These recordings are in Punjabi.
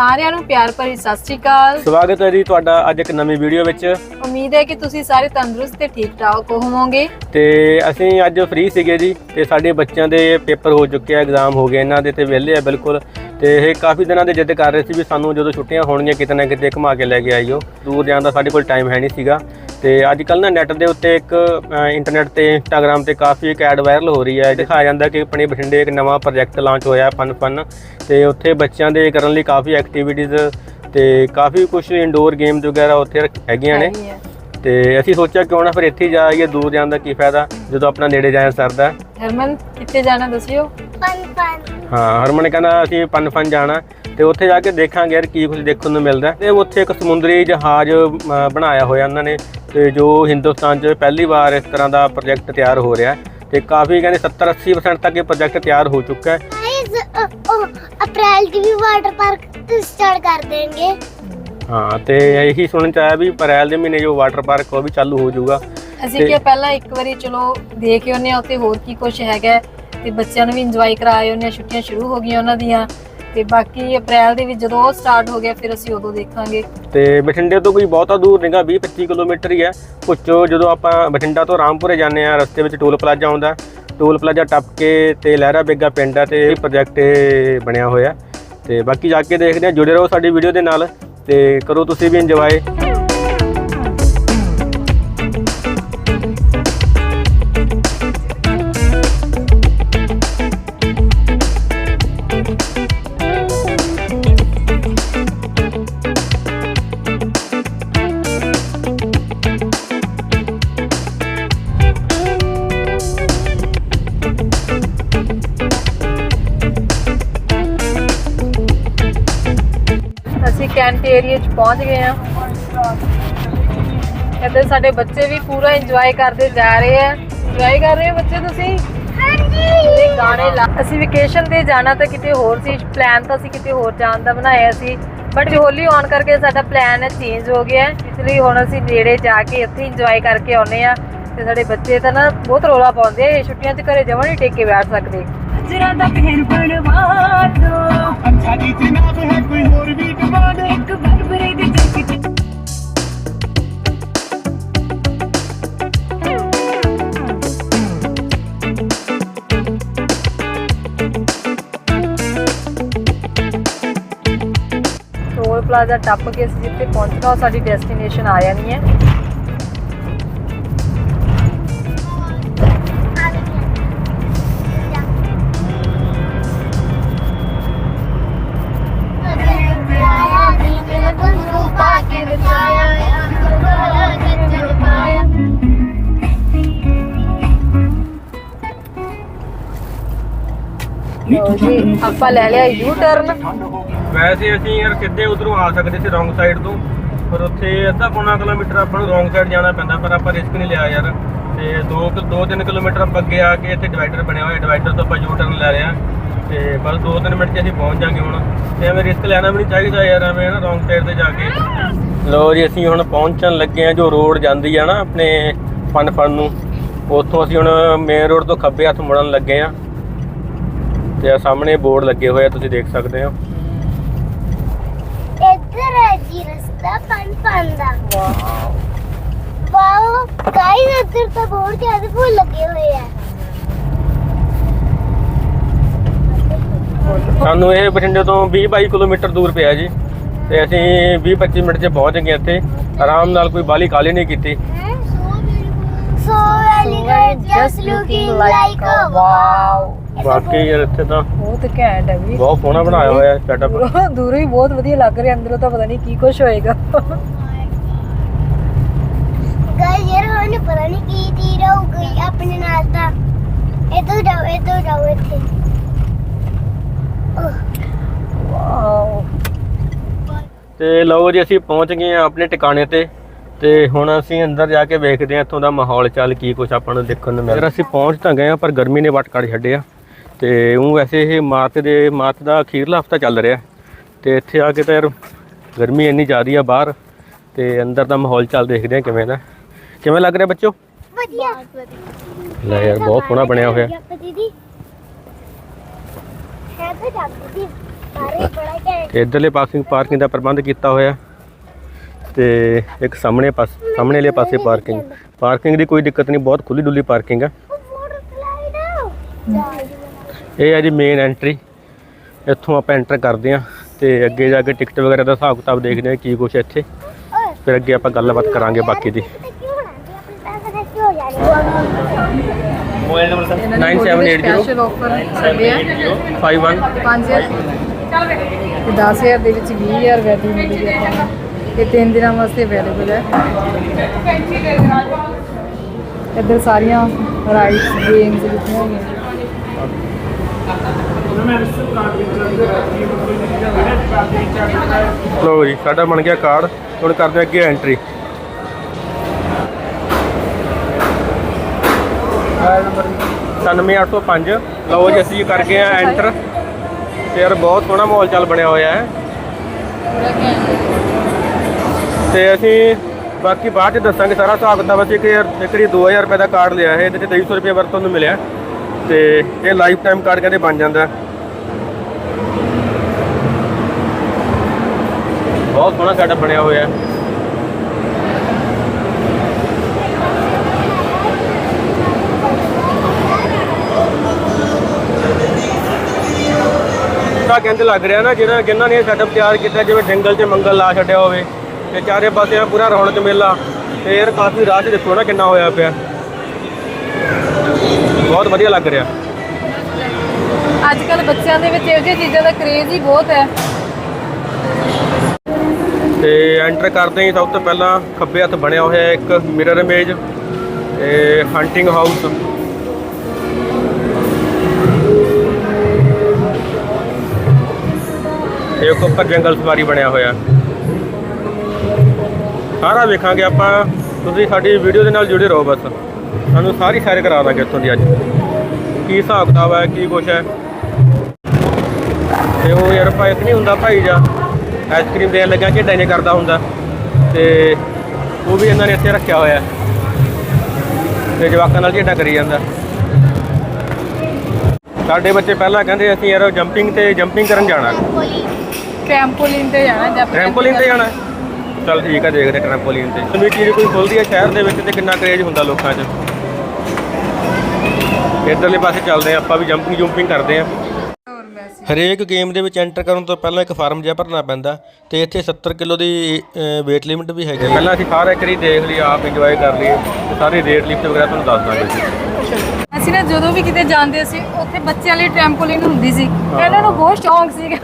ਸਾਰਿਆਂ ਨੂੰ ਪਿਆਰ ਭਰੀ ਸਤਿ ਸ਼੍ਰੀ ਅਕਾਲ। ਸਵਾਗਤ ਹੈ ਜੀ ਤੁਹਾਡਾ ਅੱਜ ਇੱਕ ਨਵੀਂ ਵੀਡੀਓ ਵਿੱਚ। ਉਮੀਦ ਹੈ ਕਿ ਤੁਸੀਂ ਸਾਰੇ ਤੰਦਰੁਸਤ ਤੇ ਠੀਕ ਠਾਕ ਹੋਵੋਗੇ। ਤੇ ਅਸੀਂ ਅੱਜ ਫ੍ਰੀ ਸੀਗੇ ਜੀ ਤੇ ਸਾਡੇ ਬੱਚਿਆਂ ਦੇ ਪੇਪਰ ਹੋ ਚੁੱਕੇ ਆ ਐਗਜ਼ਾਮ ਹੋ ਗਏ ਇਹਨਾਂ ਦੇ ਤੇ ਵਿਹਲੇ ਆ ਬਿਲਕੁਲ। ਤੇ ਇਹ ਕਾਫੀ ਦਿਨਾਂ ਦੇ ਜਿੱਦ ਕਰ ਰਹੇ ਸੀ ਵੀ ਸਾਨੂੰ ਜਦੋਂ ਛੁੱਟੀਆਂ ਹੋਣਗੀਆਂ ਕਿਤੇ ਨਾ ਕਿਤੇ ਘੁਮਾ ਕੇ ਲੈ ਕੇ ਆਈਓ। ਦੂਰ ਜਾਣ ਦਾ ਸਾਡੇ ਕੋਲ ਟਾਈਮ ਹੈ ਨਹੀਂ ਸੀਗਾ। ਤੇ ਅੱਜ ਕੱਲ ਨਾ ਨੈਟ ਦੇ ਉੱਤੇ ਇੱਕ ਇੰਟਰਨੈਟ ਤੇ ਇੰਸਟਾਗ੍ਰam ਤੇ ਕਾਫੀ ਇੱਕ ਐਡ ਵਾਇਰਲ ਹੋ ਰਹੀ ਹੈ। ਦਿਖਾਇਆ ਜਾਂਦਾ ਕਿ ਆਪਣੇ ਬਠਿੰਡੇ ਇੱਕ ਨਵਾਂ ਪ੍ਰੋਜੈਕਟ ਲਾਂਚ ਹੋਇਆ ਫਨ ਫਨ ਤੇ ਉੱਥੇ ਬੱਚਿਆਂ ਦੇ ਕਰਨ ਲਈ ਕਾਫੀ ਐਕਟੀਵਿਟੀਜ਼ ਤੇ ਕਾਫੀ ਕੁਝ ਇੰਡੋਰ ਗੇਮਸ ਵਗੈਰਾ ਉੱਥੇ ਰੱਖ- ਹੈਗੀਆਂ ਨੇ। ਤੇ ਅਸੀਂ ਸੋਚਿਆ ਕਿਉਂ ਨਾ ਫਿਰ ਇੱਥੇ ਜਾਈਏ ਦੂਰ ਜਾਣ ਦਾ ਕੀ ਫਾਇਦਾ ਜਦੋਂ ਆਪਣਾ ਨੇੜੇ ਜਾਇਆ ਸਰਦਾ। ਹਰਮਨ ਕਿੱਥੇ ਜਾਣਾ ਦੱਸਿਓ? ਪਨ ਪਨ ਹਾਂ ਹਰਮਨ ਕਹਿੰਦਾ ਅਸੀਂ ਪਨ ਫਨ ਜਾਣਾ। ਤੇ ਉੱਥੇ ਜਾ ਕੇ ਦੇਖਾਂਗੇ ਯਾਰ ਕੀ ਕੁਝ ਦੇਖਣ ਨੂੰ ਮਿਲਦਾ। ਤੇ ਉੱਥੇ ਇੱਕ ਸਮੁੰਦਰੀ ਜਹਾਜ਼ ਬਣਾਇਆ ਹੋਇਆ ਉਹਨਾਂ ਨੇ ਤੇ ਜੋ ਹਿੰਦੁਸਤਾਨ 'ਚ ਪਹਿਲੀ ਵਾਰ ਇਸ ਤਰ੍ਹਾਂ ਦਾ ਪ੍ਰੋਜੈਕਟ ਤਿਆਰ ਹੋ ਰਿਹਾ ਤੇ ਕਾਫੀ ਕਹਿੰਦੇ 70 80% ਤੱਕ ਇਹ ਪ੍ਰੋਜੈਕਟ ਤਿਆਰ ਹੋ ਚੁੱਕਾ ਹੈ। ਅਪ੍ਰੈਲ ਦੀ ਵੀ ਵਾਟਰ ਪਾਰਕ ਸਟਾਰਟ ਕਰ ਦੇਣਗੇ। ਹਾਂ ਤੇ ਇਹੀ ਸੁਣਨ ਚ ਆਇਆ ਵੀ ਅਪ੍ਰੈਲ ਦੇ ਮਹੀਨੇ ਜੋ ਵਾਟਰ ਪਾਰਕ ਉਹ ਵੀ ਚਾਲੂ ਹੋ ਜਾਊਗਾ। ਅਸੀਂ ਕਿਹਾ ਪਹਿਲਾਂ ਇੱਕ ਵਾਰੀ ਚਲੋ ਦੇਖ ਕੇ ਉਹਨੇ ਉੱਥੇ ਹੋਰ ਕੀ ਕੁਝ ਹੈਗਾ ਤੇ ਬੱਚਿਆਂ ਨੂੰ ਵੀ ਇੰਜੋਏ ਕਰਾਏ ਉਹਨੇ ਛੁੱਟੀਆਂ ਸ਼ੁਰੂ ਹੋ ਗਈਆਂ ਉਹਨਾਂ ਦੀਆਂ। ਤੇ ਬਾਕੀ ਅਪ੍ਰੈਲ ਦੇ ਵਿੱਚ ਜਦੋਂ ਉਹ ਸਟਾਰਟ ਹੋ ਗਿਆ, ਫਿਰ ਅਸੀਂ ਉਦੋਂ ਦੇਖਾਂਗੇ। ਤੇ ਬਠਿੰਡੇ ਤੋਂ ਕੋਈ ਬਹੁਤਾ ਦੂਰ ਨਹੀਂਗਾ 20 25 ਕਿਲੋਮੀਟਰ ਹੀ ਹੈ। ਪੁੱਛੋ, ਜਦੋਂ ਆਪਾਂ ਬਠਿੰਡਾ ਤੋਂ ਰਾਮਪੁਰੇ ਜਾਂਦੇ ਆ ਰਸਤੇ ਵਿੱਚ ਟੋਲ ਪਲਾਜ਼ਾ ਆਉਂਦਾ ਟੋਲ ਪਲਾਜ਼ਾ ਟੱਪ ਕੇ ਤੇ ਲਹਿਰਾ ਬੇਗਾ ਪਿੰਡ ਆ ਤੇ ਇਹ ਪ੍ਰੋਜੈਕਟ ਬਣਿਆ ਹੋਇਆ ਤੇ ਬਾਕੀ ਜਾ ਕੇ ਦੇਖਦੇ ਆ ਜੁੜੇ ਰਹੋ ਸਾਡੀ ਵੀਡੀਓ ਦੇ ਨਾਲ ਤੇ ਕਰੋ ਤੁਸੀਂ ਵੀ ਇੰਜੋਏ ਅਸੀਂ ਕੈਂਟ ਏਰੀਆ 'ਚ ਪਹੁੰਚ ਗਏ ਹਾਂ। ਇੱਧਰ ਸਾਡੇ ਬੱਚੇ ਵੀ ਪੂਰਾ ਇੰਜੋਏ ਕਰਦੇ ਜਾ ਰਹੇ ਆ। ਇੰਜੋਏ ਕਰ ਰਹੇ ਹੋ ਬੱਚੇ ਤੁਸੀਂ? ਤੇ ਗਾਣੇ ਲਾ ਅਸੀਂ ਵਕੇਸ਼ਨ ਤੇ ਜਾਣਾ ਤਾਂ ਕਿਤੇ ਹੋਰ ਸੀ ਪਲਾਨ ਤਾਂ ਅਸੀਂ ਕਿਤੇ ਹੋਰ ਜਾਣ ਦਾ ਬਣਾਇਆ ਸੀ। ਬਟ ਹੋਲੀ ਆਨ ਕਰਕੇ ਸਾਡਾ ਪਲਾਨ ਚੇਂਜ ਹੋ ਗਿਆ। ਇਸ ਲਈ ਹੁਣ ਅਸੀਂ ਨੇੜੇ ਜਾ ਕੇ ਇੱਥੇ ਇੰਜੋਏ ਕਰਕੇ ਆਉਨੇ ਆ ਤੇ ਸਾਡੇ ਬੱਚੇ ਤਾਂ ਨਾ ਬਹੁਤ ਰੋਲਾ ਪਾਉਂਦੇ ਆ ਇਹ ਛੁੱਟੀਆਂ 'ਚ ਘਰੇ ਜਮਾਂ ਨਹੀਂ ਟੇਕ ਕੇ ਬੈਠ ਸਕਦੇ। ਜਰਾ ਦਾ ਪਹਿਰ ਬਣਵਾ ਦੋ ਅੱਛਾ ਜੀ ਜਨਾਬ ਹੈ ਕੋਈ ਹੋਰ ਵੀ ਡਿਮਾਂਡ ਇੱਕ ਬਰਬਰੇ ਦੀ ਜੈਕਟ ਟੋਲ ਪਲਾਜ਼ਾ ਟੱਪ ਕੇ ਅਸੀਂ ਜਿੱਥੇ ਪਹੁੰਚਣਾ ਉਹ ਸਾਡੀ ਡੈਸਟੀਨੇਸ਼ਨ ਆ ਜਾਣੀ ਹੈ। ਆਪਾਂ ਲੈ ਲਿਆ ਯੂ ਟਰਨ ਵੈਸੇ ਅਸੀਂ ਯਾਰ ਸਿੱਧੇ ਉਧਰੋਂ ਆ ਸਕਦੇ ਸੀ ਰੋਂਗ ਸਾਈਡ ਤੋਂ, ਪਰ ਉੱਥੇ ਅੱਧਾ ਪੌਣਾ ਕਿਲੋਮੀਟਰ ਆਪਾਂ ਨੂੰ ਰੋਂਗ ਸਾਈਡ ਜਾਣਾ ਪੈਂਦਾ, ਪਰ ਆਪਾਂ ਰਿਸਕ ਨਹੀਂ ਲਿਆ ਯਾਰ। ਤੇ 2 2 3 ਕਿਲੋਮੀਟਰ ਆਪਾਂ ਅੱਗੇ ਆ ਕੇ ਇੱਥੇ ਡਿਵਾਈਡਰ ਬਣਿਆ ਹੋਇਆ ਡਿਵਾਈਡਰ ਤੋਂ ਆਪਾਂ ਯੂ ਟਰਨ ਲੈ ਲਿਆ ਤੇ ਬਸ 2-3 ਮਿੰਟ 'ਚ ਅਸੀਂ ਪਹੁੰਚ ਜਾਾਂਗੇ ਹੁਣ। ਤੇ ਐਵੇਂ ਰਿਸਕ ਲੈਣਾ ਵੀ ਨਹੀਂ ਚਾਹੀਦਾ ਯਾਰ, ਐਵੇਂ ਨਾ ਰੋਂਗ ਸਾਈਡ ਤੇ ਜਾ ਕੇ। ਲੋ ਜੀ, ਅਸੀਂ ਹੁਣ ਪਹੁੰਚਣ ਲੱਗੇ ਆ ਜੋ ਰੋਡ ਜਾਂਦੀ ਆ ਨਾ ਆਪਣੇ ਫਨ ਫਨ ਨੂੰ। ਉੱਥੋਂ ਅਸੀਂ ਹੁਣ ਮੇਨ ਰੋਡ ਤੋਂ ਖੱਬੇ ਹੱਥ ਮੁੜਨ ਲੱਗੇ ਆ ਤੇ ਆ ਸਾਹਮਣੇ ਬੋਰਡ ਲੱਗੇ ਹੋਏ ਆ ਤੁਸੀਂ ਦੇਖ ਸਕਦੇ ਹੋ। ਇੱਧਰ ਹੈ ਜੀ ਰਸਤਾ ਪਨ ਪਨ ਦਾ। ਵਾਓ ਗਾਇਸ ਇੱਧਰ ਤਾਂ ਬਹੁਤ ਜ਼ਿਆਦਾ ਫੁੱਲ ਲੱਗੇ ਹੋਏ ਆ। ਸਾਨੂੰ ਇਹ ਬਠਿੰਡੇ ਤੋਂ 20 22 ਕਿਲੋਮੀਟਰ ਦੂਰ ਪਿਆ ਜੀ। ਤੇ ਅਸੀਂ 20 25 ਮਿੰਟ 'ਚ ਪਹੁੰਚ ਗਏ ਇੱਥੇ। ਆਰਾਮ ਨਾਲ ਕੋਈ ਬਾਲੀ ਕਾਲੀ ਨਹੀਂ ਕੀਤੀ। So elegant, just looking like a wow. ਬਾਕੀ ਯਾਰ ਇੱਥੇ ਤਾਂ ਬਹੁਤ ਘੈਂਟ ਹੈ ਵੀ। ਬਹੁਤ ਸੋਹਣਾ ਬਣਾਇਆ ਹੋਇਆ ਸੈਟਅਪ ਦੂਰੋਂ ਦੂਰੋਂ ਹੀ ਬਹੁਤ ਵਧੀਆ ਲੱਗ ਰਿਹਾ ਅੰਦਰੋਂ ਤਾਂ ਪਤਾ ਨਹੀਂ ਕੀ ਕੁਝ ਹੋਏਗਾ। ਗਾਇਸ ਯਾਰ ਹੁਣ ਪਤਾ ਨਹੀਂ ਕੀ ਤੀਰ ਹੋ ਗਈ ਆਪਣੇ ਨਾਲ ਤਾਂ। ਇੱਧਰ ਜਾਓ ਇੱਧਰ ਜਾਓ ਇੱਥੇ। ਵਾਓ। ਤੇ ਲਓ ਜੀ ਅਸੀਂ ਪਹੁੰਚ ਗਏ ਆ ਆਪਣੇ ਟਿਕਾਣੇ ਤੇ। ਤੇ ਹੁਣ ਅਸੀਂ ਅੰਦਰ ਜਾ ਕੇ ਵੇਖਦੇ ਆ ਇੱਥੋਂ ਦਾ ਮਾਹੌਲ ਚੱਲ ਕੀ ਕੁਝ ਆਪਾਂ ਨੂੰ ਦੇਖਣ ਨੂੰ ਮਿਲਦਾ ਅਸੀਂ ਪਹੁੰਚ ਤਾਂ ਗਏ ਆ ਪਰ ਗਰਮੀ ਨੇ ਵੱਟ ਕੱਢ ਛੱਡਿਆ। ਤੇ ਉਹ ਵੈਸੇ ਇਹ ਮਾਰਚ ਦੇ ਮਾਰਚ ਦਾ ਅਖੀਰਲਾ ਹਫਤਾ ਚੱਲ ਰਿਹਾ। ਤੇ ਇੱਥੇ ਆ ਕੇ ਤਾਂ ਯਾਰ ਗਰਮੀ ਇੰਨੀ ਜ਼ਿਆਦੀ ਆ ਬਾਹਰ ਤੇ ਅੰਦਰ ਦਾ ਮਾਹੌਲ ਚੱਲ ਦੇਖਦੇ ਆ ਕਿਵੇਂ ਦਾ। ਕਿਵੇਂ ਲੱਗ ਰਿਹਾ ਬੱਚੋ? ਵਧੀਆ। ਲੈ ਯਾਰ ਬਹੁਤ ਸੋਹਣਾ ਬਣਿਆ ਹੋਇਆ। ਦੀਦੀ ਹੈ ਤਾਂ ਜੱਗ ਦੀ ਸਾਰੇ ਬੜਾ ਘੈਂਟ। ਤੇ ਇਧਰਲੇ ਪਾਸੇ ਪਾਰਕਿੰਗ ਦਾ ਪ੍ਰਬੰਧ ਕੀਤਾ ਹੋਇਆ। ਤੇ ਇੱਕ ਸਾਹਮਣੇ ਪਾਸ ਸਾਹਮਣੇ ਵਾਲੇ ਪਾਸੇ ਪਾਰਕਿੰਗ। ਪਾਰਕਿੰਗ ਦੀ ਕੋਈ ਦਿੱਕਤ ਨਹੀਂ ਬਹੁਤ ਖੁੱਲੀ ਡੁੱਲੀ ਪਾਰਕਿੰਗ ਹੈ ਸਲਾਈਡ ਇਹ ਹੈ ਜੀ ਮੇਨ ਐਂਟਰੀ ਇੱਥੋਂ ਆਪਾਂ ਐਂਟਰ ਕਰਦੇ ਹਾਂ ਤੇ ਅੱਗੇ ਜਾ ਕੇ ਟਿਕਟ ਵਗੈਰਾ ਦਾ ਹਿਸਾਬ ਕਿਤਾਬ ਦੇਖਦੇ ਹਾਂ ਕੀ ਕੁਛ ਇੱਥੇ। ਫਿਰ ਅੱਗੇ ਆਪਾਂ ਗੱਲਬਾਤ ਕਰਾਂਗੇ ਬਾਕੀ ਦੀ। ਤੇ ਕਿਉਂ ਨਾ ਜੀ ਆਪਣੇ ਪੈਸੇ ਦੇ ਕਿਉਂ ਜਾ ਰਹੇ ਮੋਬਾਈਲ ਨੰਬਰ ਇਹਨਾਂ ਨੇ ਸਪੈਸ਼ਲ ਆਫਰ ਚੱਲੇ ਆ 51 5000 ਤੇ 10000 ਦੇ ਵਿੱਚ 20000 ਵੈਟੀ ਮਿਲਦੀ ਹੈ ਆਪਾਂ ਨੂੰ। ਇਹ ਤਿੰਨ ਦਿਨਾਂ ਵਾਸਤੇ ਅਵੇਲੇਬਲ ਹੈ। ਇੱਧਰ ਸਾਰੀਆਂ ਰਾਈਡਸ ਗੇਮਸ ਦਿੱਤੀਆਂ ਹੋਈਆਂ ਲੋ ਜੀ, ਸਾਡਾ ਬਣ ਗਿਆ ਕਾਰਡ ਹੁਣ ਕਰਦੇ ਹਾਂ ਅੱਗੇ ਐਂਟਰੀ ਨੰਬਰ 97805 ਲਓ ਜੀ, ਅਸੀਂ ਕਰ ਗਏ ਆ ਐਂਟਰ ਤੇ ਯਾਰ, ਬਹੁਤ ਸੋਹਣਾ ਮਾਹੌਲ ਚੱਲ ਬਣਿਆ ਹੋਇਆ ਹੈ। ਤੇ ਅਸੀਂ ਬਾਕੀ ਬਾਅਦ ਚ ਦੱਸਾਂਗੇ, ਸਾਰਾ ਹਿਸਾਬ ਕਿਤਾਬ ਅਸੀਂ ਇੱਕ ਯਾਰ ਇੱਕ ਵਾਰੀ 2000 ਰੁਪਏ ਦਾ ਕਾਰਡ ਲਿਆ ਹੈ, ਇਹਦੇ ਤੇ 2300 ਰੁਪਏ ਵਰਤੋਂ ਨੂੰ ਮਿਲਿਆ। ਤੇ ਇਹ ਲਾਈਫ ਟਾਈਮ ਕਾਰਡ ਕਹਿੰਦੇ ਬਣ ਜਾਂਦਾ। ਬਹੁਤ ਸੋਹਣਾ ਸਾਡਾ ਬਣਿਆ ਹੋਇਆ ਹੈ। ਤਾਂ ਕਹਿੰਦੇ ਲੱਗ ਰਿਹਾ ਨਾ ਜਿਹੜਾ ਜਿਨ੍ਹਾਂ ਨੇ ਸਾਡਾ ਤਿਆਰ ਕੀਤਾ, ਜਿਵੇਂ ਜੰਗਲ 'ਚ ਮੰਗਲ ਲਾ ਛੱਡਿਆ ਹੋਵੇ ਤੇ ਚਾਰੇ ਪਾਸੇ ਆ ਪੂਰਾ ਰੌਣਕ ਮੇਲਾ, ਤੇ ਯਾਰ ਕਾਫੀ ਰਾਹ 'ਚ ਦੇਖੋ ਨਾ ਕਿੰਨਾ ਹੋਇਆ ਪਿਆ। ਬਹੁਤ ਵਧੀਆ ਲੱਗ ਰਿਹਾ। ਅੱਜ ਕੱਲ ਬੱਚਿਆਂ ਦੇ ਵਿੱਚ ਇਹੋ ਜਿਹੀਆਂ ਚੀਜ਼ਾਂ ਦਾ ਕਰੇਜ਼ ਹੀ ਬਹੁਤ ਹੈ। ਤੇ ਐਂਟਰ ਕਰਦੇ ਹੀ ਸਭ ਤੋਂ ਪਹਿਲਾਂ ਖੱਬੇ ਹੱਥ ਬਣਿਆ ਹੋਇਆ ਇੱਕ ਮਿਰਰ ਇਮੇਜ ਤੇ ਹੰਟਿੰਗ ਹਾਊਸ ਇਹ ਇੱਕ ਉੱਪਰ ਜੰਗਲ ਸਵਾਰੀ ਬਣਿਆ ਹੋਇਆ। ਸਾਰਾ ਵੇਖਾਂਗੇ ਆਪਾਂ, ਤੁਸੀਂ ਸਾਡੀ ਵੀਡੀਓ ਦੇ ਨਾਲ ਜੁੜੇ ਰਹੋ ਬਸ। ਤੁਹਾਨੂੰ ਸਾਰੀ ਸੈਰ ਕਰਾ ਦਾਂਗੇ ਇੱਥੋਂ ਦੀ ਅੱਜ। ਕੀ ਹਿਸਾਬ ਕਿਤਾਬ ਹੈ, ਕੀ ਕੁਛ ਹੈ। ਤੇ ਉਹ ਯਾਰ ਭਾਈ ਨਹੀਂ ਹੁੰਦਾ ਭਾਈ ਜਾ। ਆਈਸਕ੍ਰੀਮ ਦੇਣ ਲੱਗਾ ਕਿ ਡੈਨੇ ਕਰਦਾ ਹੁੰਦਾ। ਤੇ ਉਹ ਵੀ ਇਹਨਾਂ ਨੇ ਇੱਥੇ ਰੱਖਿਆ ਹੋਇਆ। ਤੇ ਜਵਾਕਾਂ ਨਾਲ ਖੇਡਾਂ ਕਰੀ ਜਾਂਦਾ। ਸਾਡੇ ਬੱਚੇ ਪਹਿਲਾਂ ਕਹਿੰਦੇ ਅਸੀਂ ਯਾਰ ਜੰਪਿੰਗ ਤੇ ਜੰਪਿੰਗ ਕਰਨ ਜਾਣਾ। ਟ੍ਰੈਂਪੋਲਿਨ ਤੇ ਜਾਣਾ ਜਾਂ ਟ੍ਰੈਂਪੋਲਿਨ ਤੇ ਜਾਣਾ। ਚਲ ਠੀਕ ਹੈ ਦੇਖਦੇ ਟ੍ਰੈਂਪੋਲਿਨ ਤੇ। ਨਵੀਂ ਚੀਜ਼ ਕੋਈ ਖੁੱਲਦੀ ਹੈ ਸ਼ਹਿਰ ਦੇ ਵਿੱਚ ਤੇ ਕਿੰਨਾ ਕਰੇਜ ਹੁੰਦਾ ਲੋਕਾਂ 'ਚ। ਇੱਧਰਲੇ ਪਾਸੇ ਚੱਲਦੇ ਆ ਆਪਾਂ ਵੀ ਜੰਪਿੰਗ ਜੰਪਿੰਗ ਕਰਦੇ ਆ ਹਰੇਕ ਗੇਮ ਦੇ ਵਿੱਚ ਐਂਟਰ ਕਰਨ ਤੋਂ ਪਹਿਲਾਂ ਇੱਕ ਫਾਰਮ ਜਿਹਾ ਭਰਨਾ ਪੈਂਦਾ ਤੇ ਇੱਥੇ 70 ਕਿਲੋ ਦੀ weight ਲਿਮਿਟ ਵੀ ਹੈਗੀ ਹੈ। ਪਹਿਲਾਂ ਅਸੀਂ ਸਾਰਾ ਇੱਕ ਵਾਰੀ ਦੇਖ ਲਈ ਆਪ ਇੰਜੋਏ ਕਰ ਲਈ ਤੇ ਸਾਰੇ ਰੇਟ ਲਿਫਟ ਵਗੈਰਾ ਤੁਹਾਨੂੰ ਦੱਸ ਦਾਂਗੇ ਅਸੀਂ ਨਾ ਜਦੋਂ ਵੀ ਕਿਤੇ ਜਾਂਦੇ ਸੀ ਉੱਥੇ ਬੱਚਿਆਂ ਲਈ ਟ੍ਰੈਂਪੋਲਿਨ ਹੁੰਦੀ ਸੀ। ਇਹਨਾਂ ਨੂੰ ਬਹੁਤ ਸ਼ੌਂਕ ਸੀਗਾ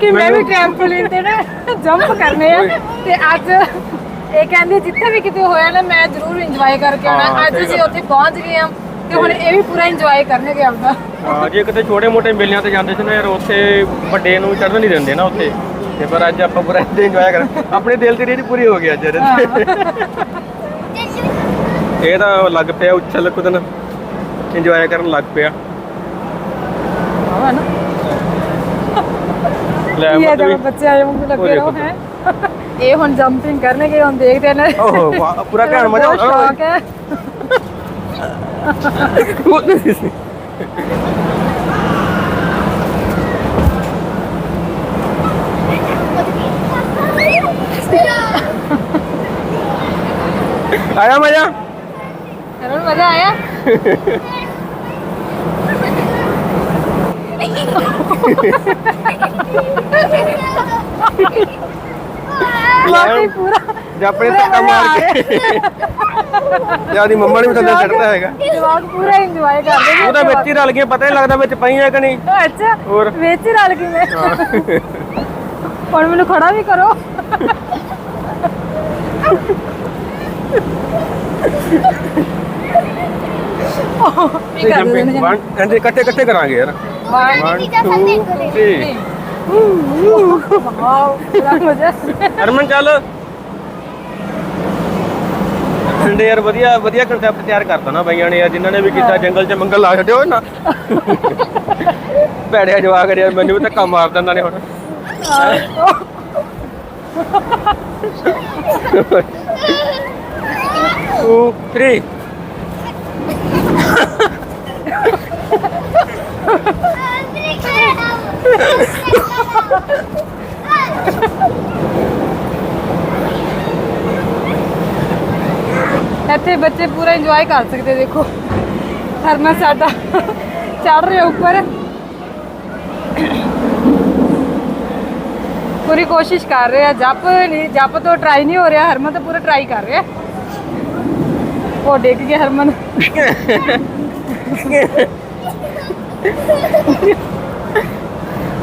ਕਿ ਮੈਂ ਵੀ ਟ੍ਰੈਂਪੋਲਿਨ ਤੇ ਨਾ ਜੰਪ ਕਰਨੇ ਆ। ਤੇ ਅੱਜ ਇਹ ਕਹਿੰਦੇ ਜਿੱਥੇ ਵੀ ਕਿਤੇ ਹੋਇਆ ਨਾ ਮੈਂ ਜ਼ਰੂਰ ਇੰਜੋਏ ਕਰਕੇ ਆਉਣਾ। ਹਾਂ, ਅੱਜ ਅਸੀਂ। ਉੱਥੇ ਪਹੁੰਚ ਗਏ ਆ ਤੇ ਹੁਣ ਇਹ ਵੀ ਪੂਰਾ ਇੰਜੋਏ ਕਰਨਗੇ ਆਪਦਾ। ਹਾਂ ਜੇ ਕਿਤੇ ਛੋਟੇ ਮੋਟੇ ਮੇਲਿਆਂ ਤੇ ਜਾਂਦੇ ਸੀ ਨਾ ਯਾਰ ਉੱਥੇ ਵੱਡੇ ਨੂੰ ਚੜ੍ਹਨ ਨਹੀਂ ਦਿੰਦੇ ਨਾ ਉੱਥੇ। ਤੇ ਪਰ ਅੱਜ ਆਪਾਂ ਪੂਰਾ ਇੰਜੋਏ ਕਰ ਆਪਣੇ ਦਿਲ ਦੀ ਰੀਝ ਪੂਰੀ ਹੋ ਗਈ ਅੱਜ ਤੇ। ਇਹ ਤਾਂ ਲੱਗ ਪਿਆ ਉੱਛਲ ਕੁਦਨ। ਇੰਜੋਏ ਕਰਨ ਲੱਗ ਪਿਆ। ਹਾਂ ਨਾ। ਲੈ ਇਹ ਜਦੋਂ ਬੱਚੇ ਆਏ ਵਾਂਗੂ ਲੱਗੇ ਰਹੋ। ਹੈ? ਇਹ ਹੁਣ ਜੰਪਿੰਗ ਕਰਨਗੇ ਹੁਣ ਦੇਖਦੇ ਨੇ। ਓਹੋ ਪੂਰਾ ਘੈਂਟ ਮਜ਼ਾ ਬਹੁਤ ਆਉਂਦਾ ਸ਼ੌਕ ਹੈ ਆਇਆ ਮਜ਼ਾ ਕਰਨ ਮਜ਼ਾ ਆਇਆ ਵਾਕਈ ਪੂਰਾ ਜੇ ਆਪਣੇ ਧੱਕਾ ਮਾਰ ਕੇ। ਜਿਆਦੀ ਮੰਮਾ ਨੇ ਵੀ ਥੱਲੇ ਛੱਡਦਾ ਹੈਗਾ। ਜਵਾਕ ਪੂਰਾ ਇੰਜੋਏ ਕਰਦੇ ਨੇ ਉਹ ਤਾਂ ਵਿੱਚ ਹੀ ਰਲ ਗਏ ਪਤਾ ਹੀ ਲੱਗਦਾ ਵਿੱਚ ਪਈਆਂ ਕਿ ਨਹੀਂ। ਅੱਛਾ ਹੋਰ? ਵਿੱਚ ਹੀ ਰਲ ਗਈ ਮੈਂ ਹੁਣ ਮੈਨੂੰ ਖੜਾ ਵੀ ਕਰੋ। ਰਹੇ ਨੇ? ਵਨ ਕਹਿੰਦੇ ਇਕੱਠੇ ਇਕੱਠੇ ਕਰਾਂਗੇ ਯਾਰ। ਵਾਹ 1 2 3 ਵਾਓ ਬੜਾ ਮਜ਼ਾ। ਹਰਮਨ ਚੱਲ। ਸੰਡੇ ਯਾਰ ਵਧੀਆ ਵਧੀਆ ਕਨਸੈਪਟ ਤਿਆਰ ਕਰਤਾ ਨਾ ਬਾਈਆਂ ਨੇ ਯਾਰ ਜਿਨ੍ਹਾਂ ਨੇ ਵੀ ਕੀਤਾ ਜੰਗਲ 'ਚ ਮੰਗਲ ਲਾ ਛੱਡਿਓ ਨਾ ਭੈੜਿਆ ਜਵਾਕ ਯਾਰ ਮੈਨੂੰ ਵੀ ਧੱਕਾ ਮਾਰ ਦਿੰਦਾ ਨੇ ਹੁਣ। Three. ਅੰਦਰ ਇੱਥੇ ਬੱਚੇ ਪੂਰਾ ਇੰਜੋਏ ਕਰ ਸਕਦੇ ਦੇਖੋ। ਹਰਮਨ ਸਾਡਾ ਚੜ ਰਿਹਾ ਉੱਪਰ। ਪੂਰੀ ਕੋਸ਼ਿਸ਼ ਕਰ ਰਿਹਾ ਜੱਪ ਨਹੀਂ ਜੱਪ ਤੋਂ ਟਰਾਈ ਨਹੀਂ ਹੋ ਰਿਹਾ ਹਰਮਨ ਤਾਂ ਪੂਰਾ ਟਰਾਈ ਕਰ ਰਿਹਾ। ਉਹ ਡਿੱਗ ਗਿਆ ਹਰਮਨ।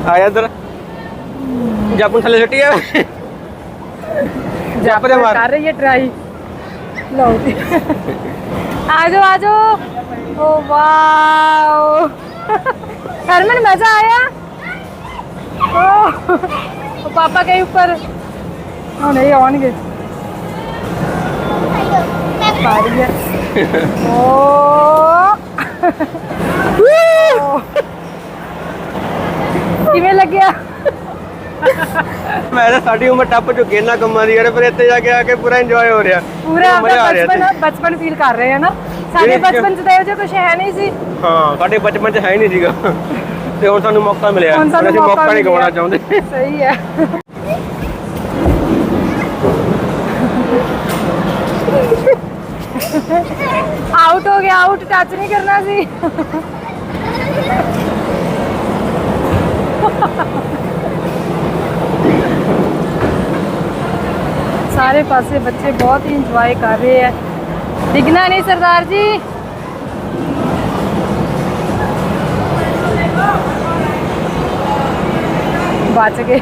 ਆਇਆ ਇਧਰ। ਜਾਪਨ ਥੱਲੇ ਛੱਟੀ ਆ। ਜੱਪ ਦੇ ਮਾਰ। ਕਰ ਰਹੀ ਹੈ ਟਰਾਈ ਲਓ ਜੀ ਆ ਜਾਓ ਆ ਜਾਓ ਓ ਵਾਓ ਹਰਮਨ ਮਜ਼ਾ ਆਇਆ ਓ ਉਹ ਪਾਪਾ ਕੇ ਉੱਪਰ ਉਹ ਨਹੀਂ ਆਉਣਗੇ ਪਾਰੀ ਹੈ ਓ ਓ। ਕਿਵੇਂ ਲੱਗਿਆ ਮੈਂ ਤਾਂ ਸਾਡੀ ਉਮਰ ਟੱਪ ਚੁੱਕੀ ਇਹਨਾਂ ਕੰਮਾਂ ਦੀ ਯਾਰ ਪਰ ਇੱਥੇ ਜਾ ਕੇ ਆ ਕੇ ਪੂਰਾ ਇੰਜੋਏ ਹੋ ਰਿਹਾ। ਪੂਰਾ ਬਚਪਨ। ਬਚਪਨ ਫੀਲ ਕਰ ਰਹੇ ਆ ਨਾ? ਸਾਡੇ ਬਚਪਨ ਚ ਤਾਂ ਇਹੋ ਜਿਹਾ ਕੁਝ ਹੈ ਨਹੀਂ ਸੀ। ਹਾਂ ਸਾਡੇ ਬਚਪਨ 'ਚ ਹੈ ਹੀ ਨਹੀਂ ਸੀਗਾ। ਤੇ ਹੁਣ ਸਾਨੂੰ ਮੌਕਾ ਮਿਲਿਆ। ਅਸੀਂ ਮੌਕਾ ਨਹੀਂ। ਗਵਾਉਣਾ ਚਾਹੁੰਦੇ। ਸਹੀ ਹੈ। ਆਊਟ ਹੋ ਗਿਆ ਆਊਟ ਟੱਚ ਨਹੀਂ ਕਰਨਾ ਸੀ। ਸਾਰੇ ਪਾਸੇ ਬੱਚੇ ਬਹੁਤ ਹੀ ਇੰਜੋਏ ਕਰ ਰਹੇ ਹੈ ਡਿੱਗਣਾ ਨਹੀਂ ਸਰਦਾਰ ਜੀ ਬਚ ਗਏ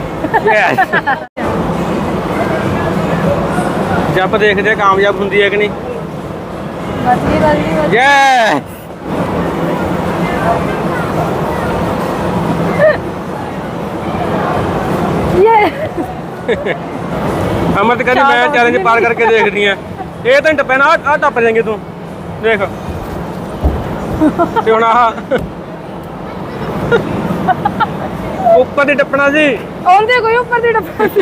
ਜੱਪ ਦੇਖਦੇ ਆ ਕਾਮਯਾਬ ਹੁੰਦੀ ਹੈ ਕਿ ਨਹੀਂ ਬਚ ਗਈ ਬਚ ਗਈ ਬਚ ਗਈ। ਅਮਰਤ ਕਹਿੰਦੀ ਮੈਂ ਚੈਲੰਜ। ਪਾਰ ਕਰਕੇ ਦੇਖਦੀ ਆ। ਇਹ ਤਾਂ ਟੱਪਣਾ ਆ ਟੱਪ ਜਾਏਂਗੇ ਤੂੰ। ਦੇਖ। ਤੇ ਹੁਣ ਆਹ ਉੱਪਰ ਦੀ ਟੱਪਣਾ ਸੀ। ਉਹਦੇ ਕੋਈ ਉੱਪਰ ਦੀ ਡੱਬਾ ਸੀ।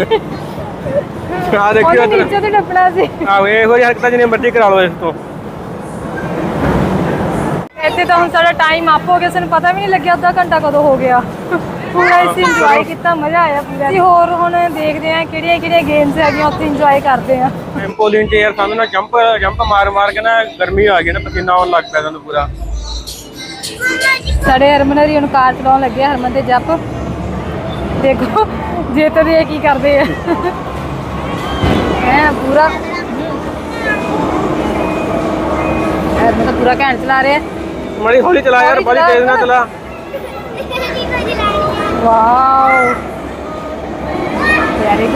ਆ ਦੇਖਿਓ ਉਹਦੇ ਇੱਧਰ ਨੀਚੇ ਦੀ ਡੱਬਣਾ ਸੀ। ਆਹ ਇਹੋ ਜਿਹੀ ਹਰਕਤਾਂ ਜਿਹਨੇ ਮਰਜ਼ੀ ਕਰਾ ਲਓ ਇਸ ਤੋਂ। ਇੱਥੇ ਤਾਂ ਹੁਣ ਸਾਡਾ ਟਾਈਮ ਹੋ ਗਿਆ ਸਾਨੂੰ ਪਤਾ ਵੀ ਨਹੀਂ ਲੱਗਿਆ ਅੱਧਾ ਘੰਟਾ ਕਦੋਂ ਹੋ ਗਿਆ। ਪੂਰਾ ਅਸੀਂ ਇੰਜੋਏ ਕੀਤਾ ਮਜ਼ਾ ਆਇਆ ਪੂਰਾ। ਅਸੀਂ ਹੋਰ ਹੁਣ ਦੇਖਦੇ ਆ ਕਿਹੜੀਆਂ ਕਿਹੜੀਆਂ ਗੇਮਸ ਹੈਗੀਆਂ ਉੱਥੇ ਇੰਜੋਏ ਕਰਦੇ ਆ ਟੈਂਪੋਲਿਨ ਚ ਯਾਰ ਸਾਨੂੰ ਨਾ ਜੰਪ ਜੰਪ ਮਾਰ ਮਾਰ ਕੇ ਨਾ ਗਰਮੀ ਆ ਗਈ ਨਾ ਪਸੀਨਾ ਆਉਣ ਲੱਗ ਪਿਆ ਸਾਨੂੰ ਪੂਰਾ। ਸਾਡੇ ਹਰਮਨ ਹਰੀ ਹੁਣ ਕਾਰ ਚਲਾਉਣ ਲੱਗੇ ਆ, ਹਰਮਨ ਦੇ ਜੱਪ। ਦੇਖੋ ਜਿੱਤਦੇ ਆ ਕੀ ਕਰਦੇ ਆ। ਹੈ ਪੂਰਾ। ਹਰਮਨ ਤਾਂ ਪੂਰਾ ਘੈਂਟ ਚਲਾ ਰਿਹਾ। ਮੜੀ ਹੌਲੀ ਚਲਾ ਯਾਰ ਬੜੀ ਤੇਜ਼ ਨਾ ਚਲਾ। ਵਾਓ ਵੈਰੀ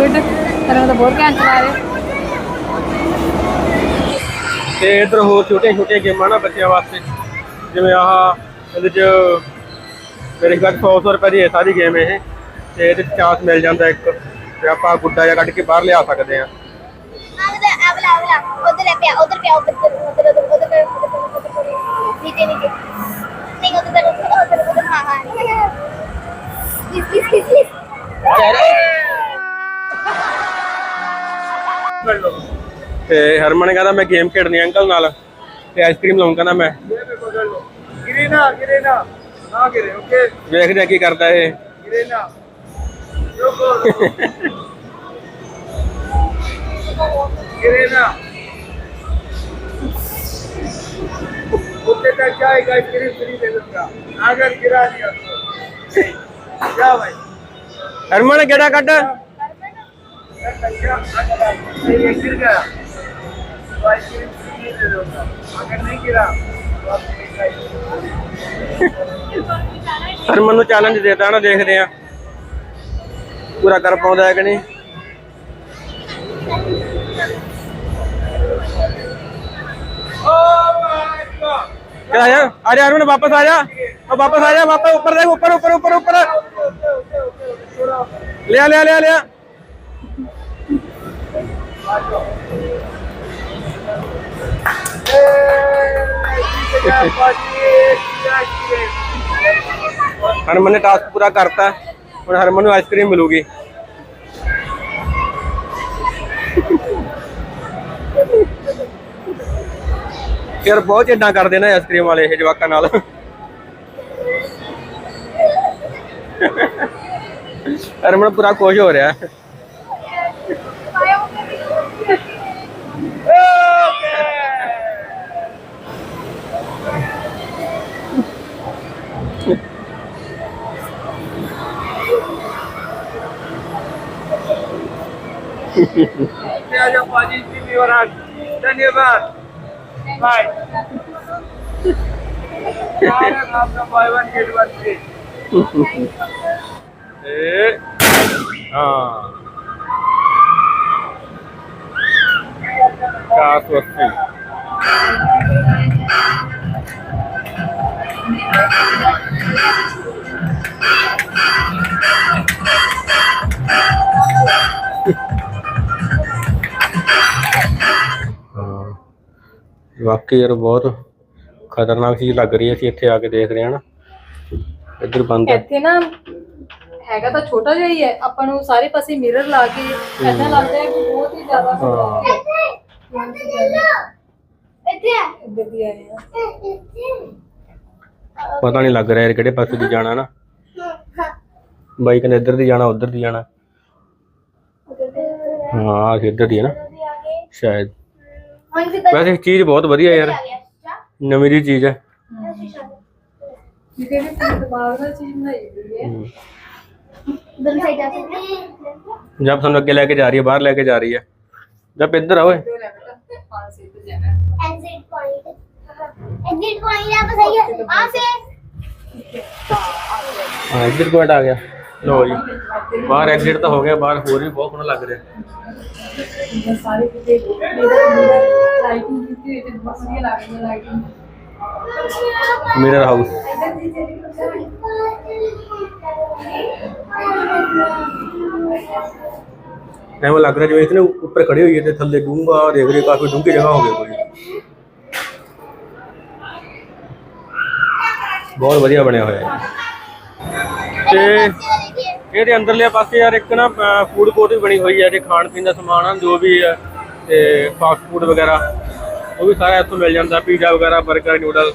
ਤੇ ਇਧਰ ਹੋਰ ਛੋਟੇ ਛੋਟੇ ਗੇਮਾਂ ਨਾ ਬੱਚਿਆਂ ਵਾਸਤੇ ਜਿਵੇਂ ਆਹ ਇਹਦੇ ਚ ਮੇਰੇ ਖਿਆਲ 100 ਰੁਪਏ ਦੀ ਇਹ ਸਾਰੀ ਗੇਮ ਇਹ ਤੇ ਇਹਦੇ ਚ ਚਾਂਸ ਮਿਲ ਜਾਂਦਾ ਇੱਕ ਤੇ ਆਪਾਂ ਗੁੱਡਾ ਜਾਂ ਕੱਢ ਕੇ ਬਾਹਰ ਲਿਆ ਸਕਦੇ ਆ kiss, kiss, kiss, kiss. ਤੇ ਹਰਮਨ ਕਹਿੰਦਾ ਮੈਂ ਗੇਮ ਖੇਡਣੀ ਅੰਕਲ ਨਾਲ ਤੇ ਆਈਸਕ੍ਰੀਮ ਲਾਉਂ ਕਹਿੰਦਾ ਮੈਂ। ਗਿਰੇ ਨਾ ਗਿਰੇ ਨਾ ਨਾ ਗਿਰੇ ਓਕੇ ਵੇਖ ਜਾ ਕੀ ਕਰਦਾ ਇਹ। ਗਿਰੇ ਨਾ ਰੁਕੋ। ਗਿਰੇ ਨਾ ਉੱਤੇ ਤੱਕ ਜਾਏਗਾ ਆਈਸਕ੍ਰੀਮ ਫਰੀ ਦੇ ਦੂੰਗਾ ਅਗਰ ਗਿਰਾ ਨਹੀਂ ਕਿਆ ਬਾਈ ਹਰਮਨ ਕਿਹੜਾ ਕੱਢ। ਹਰਮਨ ਨੂੰ ਚੈਲੰਜ ਦੇਤਾ ਨਾ ਦੇਖਦੇ ਆ ਪੂਰਾ ਕਰ ਪਾਉਂਦਾ ਹੈ ਕਿ ਨਹੀਂ? ਓ ਮਾਈ ਗॉड ਲਿਆ ਲਿਆ ਲਿਆ ਲਿਆ। ਹਰਮਨ ਨੇ ਟਾਸਕ ਪੂਰਾ ਕਰਤਾ। ਹੁਣ ਹਰਮਨ ਨੂੰ ਆਈਸਕ੍ਰੀਮ ਮਿਲੂਗੀ। ਯਾਰ ਬਹੁਤ ਚਿੱਡਾ ਕਰਦੇ ਨਾ ਆਈਸਕ੍ਰੀਮ ਵਾਲੇ ਇਹ ਜਵਾਕਾਂ ਨਾਲ ਅਰਮਨ ਪੂਰਾ ਖੁਸ਼ ਹੋ ਰਿਹਾ Terima kasih telah menonton! Right. buy one get one free. Eh. Ah. Gas was free. ਵਾਕਈ ਯਾਰ ਬਹੁਤ ਖਤਰਨਾਕ ਚੀਜ਼ ਲੱਗ ਰਹੀ ਹੈ ਅਸੀਂ ਇੱਥੇ ਆ ਕੇ ਦੇਖ ਰਹੇ ਹਾਂ ਨਾ। ਇੱਧਰ ਬੰਦ ਹੈ। ਇੱਥੇ ਨਾ ਹੈਗਾ ਤਾਂ ਛੋਟਾ ਜਿਹਾ ਹੀ ਹੈ ਆਪਾਂ ਨੂੰ ਸਾਰੇ ਪਾਸੇ ਮਿਰਰ ਲਾ ਕੇ ਐਦਾਂ ਲੱਗਦਾ ਹੈ ਕਿ ਬਹੁਤ ਹੀ ਜ਼ਿਆਦਾ ਹਾਂ। ਇੱਧਰ ਦੀ ਆਏ ਆ ਪਤਾ ਨਹੀਂ ਲੱਗ ਰਿਹਾ ਯਾਰ ਕਿਹੜੇ ਪਾਸੇ ਦੀ ਜਾਣਾ ਨਾ। ਬਾਈ ਕਹਿੰਦੇ ਇੱਧਰ ਦੀ ਜਾਣਾ ਉੱਧਰ ਦੀ ਜਾਣਾ। ਹਾਂ ਇੱਧਰ ਦੀ ਹੈ ਨਾ। ਸ਼ਾਇਦ। वैसे चीज़ बहुत बढ़िया यार। नवी जी चीज़ है। हम्म। जब हम लोग लेके जा रही है बाहर लेके जा रही है। जब इधर आओ। हाँ, इधर पॉइंट आ गया। तो लो जी बाहर एग्जिट तो हो गया, बाहर हो रही, बहुत लग रहा है। मिरर हाउस टाइम लग रहा जो इतने ऊपर खड़े हुई है थले डूँगा देख रहे काफ़ी डूँगी जगह हो गए कोई। बहुत बढ़िया बने हुए हैं। ਤੇ ਇਹਦੇ ਅੰਦਰਲੇ ਪਾਸੇ ਯਾਰ ਇੱਕ ਨਾ ਫੂਡ ਕੋਰਟ ਵੀ ਬਣੀ ਹੋਈ ਹੈ ਜੇ ਖਾਣ ਪੀਣ ਦਾ ਸਮਾਨ ਆ ਜੋ ਵੀ ਹੈ ਤੇ ਫਾਸਟ ਫੂਡ ਵਗੈਰਾ ਉਹ ਵੀ ਸਾਰਾ ਇੱਥੋਂ ਮਿਲ ਜਾਂਦਾ ਪੀਜ਼ਾ ਵਗੈਰਾ 버ਗਰ ਨੂਡਲ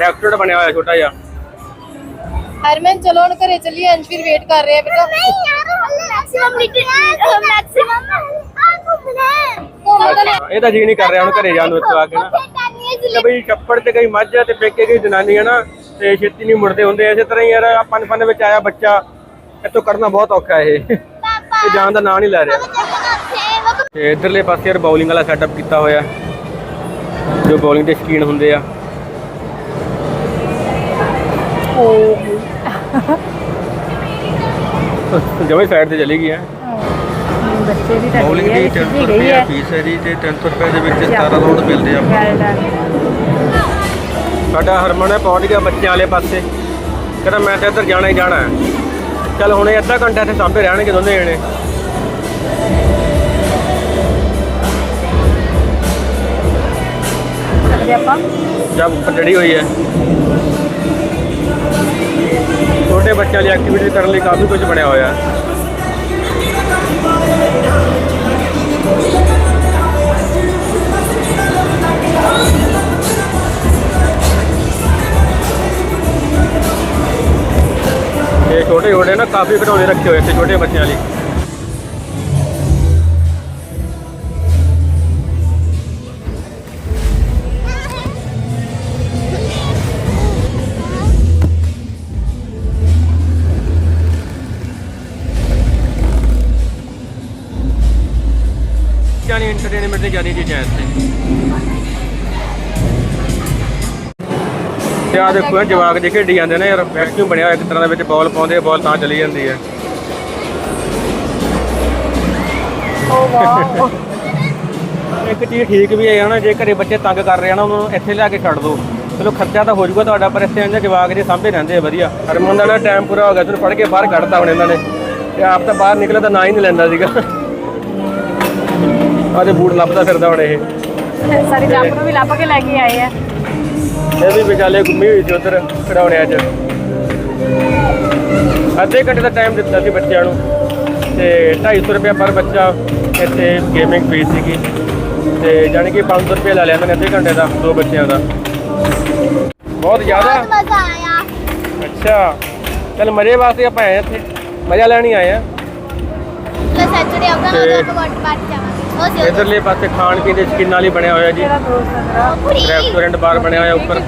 ਰੈਸਟੋਰੈਂਟ ਬਣਿਆ ਹੋਇਆ ਛੋਟਾ ਜਿਹਾ। ਹਰਮਨ ਚਲੋ ਹੁਣ ਘਰੇ ਚੱਲੀਏ ਅੰਜ ਫਿਰ ਵੇਟ ਕਰ ਰਹੇ ਆ ਬੇਟਾ। ਇਹ ਤਾਂ ਜੀ ਨਹੀਂ ਕਰ ਰਿਹਾ ਹੁਣ ਘਰੇ ਜਾਣ ਨੂੰ ਇੱਥੋਂ ਆ ਕੇ ਨਾ। ਬਈ ਛੱਪੜ ਤੇ ਕਈ ਮੱਝ ਤੇ ਪੇਕੇ ਕਈ ਜਨਾਨੀ ਹੈ ਨਾ ਤੇ ਛੇਤੀ ਨਹੀਂ ਮੁੜਦੇ ਹੁੰਦੇ। ਇਸੇ ਤਰ੍ਹਾਂ ਹੀ ਯਾਰ ਪੰਨ ਪੰਨ ਵਿੱਚ ਆਇਆ ਬੱਚਾ। ਇੱਥੋਂ ਕੱਢਣਾ ਬਹੁਤ ਔਖਾ ਇਹ। ਤੇ ਜਾਣ ਦਾ ਨਾਂ ਨਹੀਂ ਲੈ ਰਿਹਾ। ਤੇ ਇਧਰਲੇ ਪਾਸੇ ਯਾਰ ਬੌਲਿੰਗ ਵਾਲਾ ਸੈਟਅਪ ਕੀਤਾ ਹੋਇਆ। ਜੋ ਬੌਲਿੰਗ ਦੇ ਸ਼ਕੀਨ ਹੁੰਦੇ ਆ। ਜਮੇ ਸਾਈਡ ਤੇ ਚਲੀ ਗਈ ਹੈ। ਬੱਚੇ ਦੀ ਤਾਂ ਬੌਲਿੰਗ ਦੀ 300 ਰੁਪਏ ਫੀਸ ਹੈ ਜੀ ਤੇ 300 ਰੁਪਏ ਦੇ ਵਿੱਚ 17 ਰੋਡ ਮਿਲਦੇ ਆ। ਸਾਡਾ ਹਰਮਨ ਹੈ ਪਹੁੰਚ ਗਿਆ ਬੱਚਿਆਂ ਵਾਲੇ ਪਾਸੇ। ਕਹਿੰਦਾ ਮੈਂ ਤਾਂ ਇੱਧਰ ਜਾਣਾ ਹੀ ਜਾਣਾ ਹੈ। ਚਲ ਹੁਣੇ ਅੱਧਾ ਘੰਟਾ ਇੱਥੇ ਸਾਂਭੇ ਰਹਿਣਗੇ ਦੋਨੇ ਜਣੇ। ਆਪਾਂ। ਜਦ ਚੜੀ ਹੋਈ ਹੈ। ਛੋਟੇ ਬੱਚਿਆਂ ਲਈ ਐਕਟੀਵਿਟੀ ਕਰਨ ਲਈ ਕਾਫੀ ਕੁਝ ਬਣਿਆ ਹੋਇਆ ਹੈ। ਇਹ ਛੋਟੇ ਛੋਟੇ ਨਾ ਕਾਫੀ ਖਿਡੌਣੇ ਰੱਖੇ ਹੋਏ ਇੱਥੇ ਛੋਟੇ ਬੱਚਿਆਂ ਲਈ ਜਾਨੀ ਐਂਟਰਟੇਨਮੈਂਟ ਦੀ ਜ਼ਿਆਦਾ ਚੀਜ਼ਾਂ ਇੱਥੇ ਤੇ ਆ ਦੇਖੋ ਇਹ ਜਵਾਕ ਜੇ ਖੇਡੀ ਜਾਂਦੇ ਨੇ ਯਾਰ ਵੈਕਿਊਮ ਬਣਿਆ ਹੋਇਆ ਇੱਕ ਤਰ੍ਹਾਂ ਦੇ ਵਿੱਚ ਬਾਲ ਪਾਉਂਦੇ ਆ ਬਾਲ ਤਾਂ ਚਲੀ ਜਾਂਦੀ ਹੈ। ਇੱਕ ਚੀਜ਼ ਠੀਕ ਵੀ ਹੈ ਨਾ ਜੇ ਘਰੇ ਬੱਚੇ ਤੰਗ ਕਰ ਰਹੇ ਆ ਨਾ ਉਹਨਾਂ ਨੂੰ ਇੱਥੇ ਲਿਆ ਕੇ ਛੱਡ ਦਿਓ ਚਲੋ ਖਰਚਾ ਤਾਂ ਹੋ ਜਾਊਗਾ ਤੁਹਾਡਾ ਪਰ ਇੱਥੇ ਇਹਨਾਂ ਜਵਾਕ ਜੇ ਸਾਂਭੇ ਰਹਿੰਦੇ ਆ ਵਧੀਆ। ਹਰਮਨ ਦਾ ਟਾਈਮ ਪੂਰਾ ਹੋ ਗਿਆ ਤੁਹਾਨੂੰ ਪੜ੍ਹ ਕੇ ਬਾਹਰ ਕੱਢਤਾ ਹੁਣ ਇਹਨਾਂ ਨੇ। ਤੇ ਆਪ ਤਾਂ ਬਾਹਰ ਨਿਕਲੇ ਤਾਂ ਨਾਂ ਹੀ ਨਹੀਂ ਲੈਂਦਾ ਸੀਗਾ। ਆਦੇ ਬੂਟ ਲੱਭਦਾ ਫਿਰਦਾ ਹੁਣ ਇਹ। ਸਾਰੀ ਜੰਪ ਨੂੰ ਵੀ ਲੱਭ ਕੇ ਲੈ ਕੇ ਆਏ ਆ। ਇਹ ਵੀ ਵਿਚਾਲੇ ਘੁੰਮੀ ਹੋਈ ਸੀ ਉਧਰ ਖੜਾਉਣਿਆ 'ਚ। ਅੱਧੇ ਘੰਟੇ ਦਾ ਟਾਈਮ ਦਿੱਤਾ ਸੀ ਬੱਚਿਆਂ ਨੂੰ ਤੇ 250 ਰੁਪਏ ਪਰ ਬੱਚਾ ਇੱਥੇ ਗੇਮਿੰਗ ਫੀਸ ਸੀਗੀ। ਤੇ ਜਾਨੀ ਕਿ 500 ਰੁਪਏ ਲੈ ਲਿਆ ਮੈਂ ਅੱਧੇ ਘੰਟੇ ਦਾ ਦੋ ਬੱਚਿਆਂ ਦਾ। ਬਹੁਤ ਜ਼ਿਆਦਾ। ਅੱਛਾ। ਚਲ ਮਰੇ ਵਾਸਤੇ ਆਪਾਂ ਆਏ ਇੱਥੇ। ਮਜ਼ਾ ਲੈਣ ਹੀ ਆਏ ਆ ਸੈਚਰਡੇ ਆਉਂਦਾ ਨਾ ਆਪਾਂ ਵਾਟਰ ਪਾਰਕ ਜਾਵਾਂਗੇ ਇਧਰਲੇ ਪਾਸੇ ਖਾਣ ਪੀਣ ਦੇ ਸ਼ਕੀਨਾਂ ਲਈ ਬਣਿਆ ਹੋਇਆ ਜੀ? ਰੈਸਟੋਰੈਂਟ ਬਾਰ ਬਣਿਆ ਹੋਇਆ ਉੱਪਰ?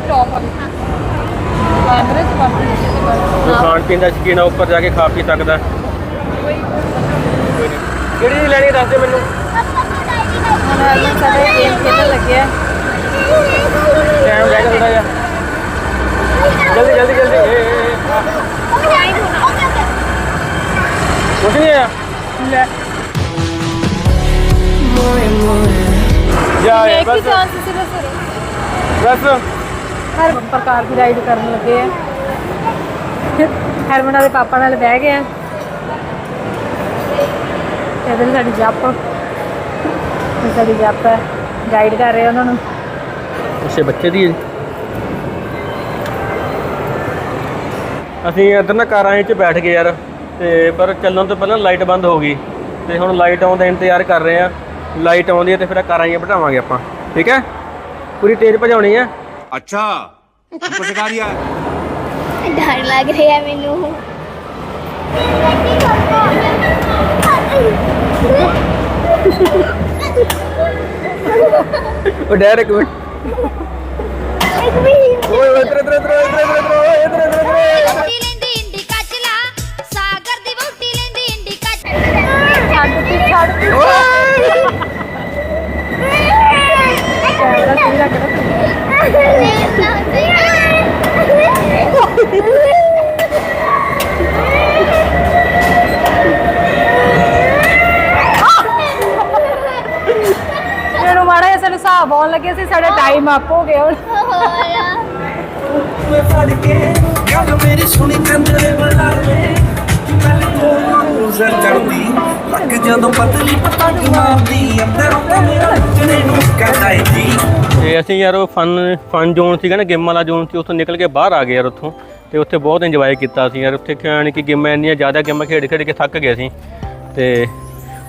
ਜੋ ਖਾਣ ਪੀਣ ਦਾ ਸ਼ਕੀਨ ਆ ਉੱਪਰ ਜਾ ਕੇ ਖਾ ਪੀ ਸਕਦਾ। ਕਿਹੜੀ ਲੈਣੀ ਦੱਸ ਦੇ ਮੈਨੂੰ। ਹੁਣ ਅਰਮਨ ਗੇਮ ਖੇਡਣ ਲੱਗਿਆ ਟਾਈਮ ਰਹਿ ਥੋੜਾ ਜਿਹਾ। ਜਲਦੀ ਜਲਦੀ ਜਲਦੀ। ਏ, ਏ, ਆ, ਕੁਛ ਨਹੀਂ ਆਇਆ ਲੈ ਜਾ ਯਾਰ, ਇੱਕ ਹੀ ਬਸ ਚਾਂਸ ਸੀ ਬਸ ਬਸ ਹਰ ਪ੍ਰਕਾਰ ਦੀ ਰਾਈਡ ਕਰਨ ਲੱਗੇ ਆ। ਹਰਮਨ ਦੇ ਪਾਪਾ ਨਾਲ ਬਹਿ ਗਏ ਆ। ਇਹਦੇ ਸਾਡੀ ਜੱਪ। ਇਹ ਸਾਡੀ ਜੱਪ ਹੈ। ਗਾਈਡ ਕਰ ਰਹੇ ਆ ਉਹਨਾਂ ਨੂੰ। ਉਸੇ ਬੱਚੇ ਦੀ ਹੈ। ਅਸੀਂ ਇੱਧਰ ਨਾ ਕਾਰਾਂ 'ਚ ਬੈਠ ਗਏ ਯਾਰ। ਤੇ ਪਰ ਚੱਲਣ ਤੋਂ ਪਹਿਲਾਂ ਲਾਈਟ ਬੰਦ ਹੋ ਗਈ। ਤੇ ਹੁਣ ਲਾਈਟ ਆਉਣ ਦਾ ਇੰਤਜ਼ਾਰ ਕਰ ਰਹੇ ਆ। ਲਾਈਟ ਆਉਂਦੀ ਹੈ ਤੇ ਫਿਰ ਇਹ ਕਾਰਾਂ ਹੀ ਬਿਠਾਵਾਂਗੇ ਆਪਾਂ। ਠੀਕ ਹੈ? ਪੂਰੀ ਤੇਜ਼ ਭਜਾਉਣੀ ਹੈ। ਅੱਛਾ। ਪਟਕਾਰੀਆ ਡਰ ਲੱਗ ਰਿਹਾ ਮੈਨੂੰ। ਉਹ ਡਰ ਇੱਕ ਮਿੰਟ। ਇੱਕ ਮਿੰਟ। ਓਏ ਓਏ ਤਰੇ ਤਰੇ ਤਰੇ ਤਰੇ ਤਰੇ ਤਰੇ ਤਰੇ ਤਰੇ ਤਰੇ ਵਹੁਟੀ ਲੈਂਦੀ ਇੰਡਿਕਾ ਚਲਾ ਸਾਗਰ ਦੀ ਵਹੁਟੀ ਲੈਂਦੀ ਇੰਡਿਕਾ ਚਲਾ ਛੱਡ ਤੇ ਛੱਡ। ਤੇ ਕੈਮਰਾ ਮਾੜਾ ਜਿਹਾ ਸਾਨੂੰ ਹਿਸਾਬ ਆਉਣ ਲੱਗੇ ਸੀ, ਸਾਡਾ ਟਾਈਮ ਅਪ ਹੋ ਗਿਆ ਹੁਣ। ਫੜ ਕੇ ਗੱਲ ਮੇਰੀ ਸੁਣੀ ਕੰਦਰੇ ਬੁਲਾਵੇ ਗੱਲ ਤੋਂ ਜ਼ਰ ਕਰਦੀ ਲੱਗ ਜਦੋਂ ਪਤਲੀ ਪਤੰਗ ਮਾਰਦੀ ਅੰਦਰੋਂ ਤਾਂ ਮੇਰਾ ਨੱਚਣੇ ਨੂੰ ਕਹਦਾ ਜੀ। ਤੇ ਅਸੀਂ ਯਾਰ ਉਹ ਫਨ ਫਨ ਜ਼ੋਨ ਸੀਗਾ ਨਾ ਗੇਮ ਵਾਲਾ ਜ਼ੋਨ ਸੀ ਉੱਥੋਂ ਨਿਕਲ ਕੇ ਬਾਹਰ ਆ ਗਏ ਯਾਰ ਉੱਥੋਂ। ਤੇ ਉੱਥੇ ਬਹੁਤ ਇੰਜੋਏ ਕੀਤਾ ਅਸੀਂ ਯਾਰ ਉੱਥੇ ਖਿਆਣ ਕਿ ਗੇਮਾਂ ਇੰਨੀਆਂ ਜ਼ਿਆਦਾ ਗੇਮਾਂ ਖੇਡ ਖੇਡ ਕੇ ਥੱਕ ਗਏ ਅਸੀਂ। ਤੇ